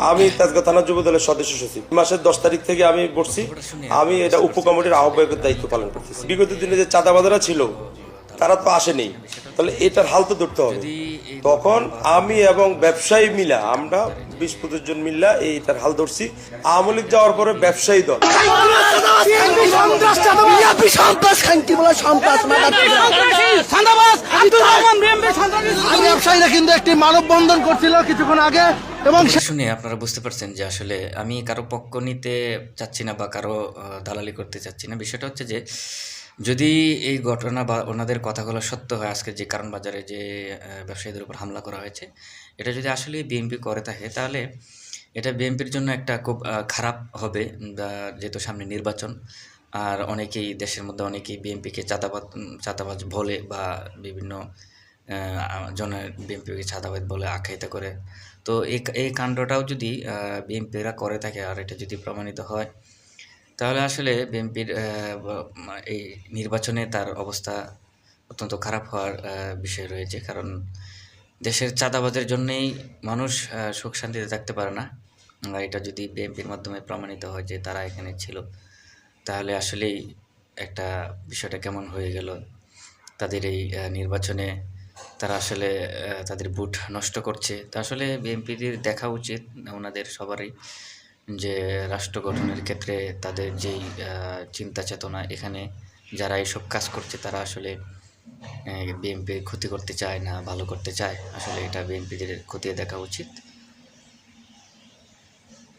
আমি তাজগা থানা যুব দলের সদস্য সচিব। মাসের দশ তারিখ থেকে আমি বসছি। আমি এটা উপকমিটির আহ্বায়কের দায়িত্ব পালন করতেছি। বিগত দিনে যে চাঁদাবাজারা ছিল তারা তো আসেনি। তাহলে এটার হাল তো ধরতে হবে। তখন আমি এবং ব্যবসায়ী মিলা আমরা বিশ পঁচিশ জন মিল্লা এইটার হাল ধরছি। আওয়ামী লীগ যাওয়ার পরে ব্যবসায়ী দল। ব্যবসায়ীরা কিন্তু একটি মানববন্ধন করছিল কিছুক্ষণ আগে। এবং শুনে আপনারা বুঝতে পারছেন যে আসলে আমি কারও পক্ষ নিতে চাচ্ছি না বা কারও দালালি করতে চাচ্ছি না। বিষয়টা হচ্ছে যে যদি এই ঘটনা বা ওনাদের কথাগুলো সত্য হয় আজকে যে কারণ বাজারে যে ব্যবসায়ীদের উপর হামলা করা হয়েছে এটা যদি আসলে বিএনপি করে থাকে তাহলে এটা বিএনপির জন্য একটা খুব খারাপ হবে যেহেতু সামনে নির্বাচন আর অনেকেই দেশের মধ্যে অনেকেই বিএনপিকে চাঁদাবাদ চাঁদাবাজ বলে বা বিভিন্ন জন বিএনপিকে চাঁদাবাদ বলে আখ্যায়িত করে। তো এই এই কাণ্ডটাও যদি বিএনপিরা করে থাকে আর এটা যদি প্রমাণিত হয়, তাহলে আসলে বিএনপির এই নির্বাচনে তার অবস্থা অত্যন্ত খারাপ হওয়ার বিষয় রয়েছে। কারণ দেশের চাঁদাবাজের জন্যেই মানুষ সুখ শান্তিতে থাকতে পারে না। এটা যদি বিএনপির মাধ্যমে প্রমাণিত হয় যে তারা এখানে ছিল, তাহলে আসলেই একটা বিষয়টা কেমন হয়ে গেল। তাদের এই নির্বাচনে তারা আসলে তাদের বুট নষ্ট করছে। তা আসলে বিএনপির দেখা উচিত, ওনাদের সবারই, যে রাষ্ট্র গঠনের ক্ষেত্রে তাদের যেই চিন্তা চেতনা, এখানে যারা এইসব কাজ করছে তারা আসলে বিএনপি ক্ষতি করতে চায় না, ভালো করতে চায়। আসলে এটা বিএনপিদের খতিয়ে দেখা উচিত।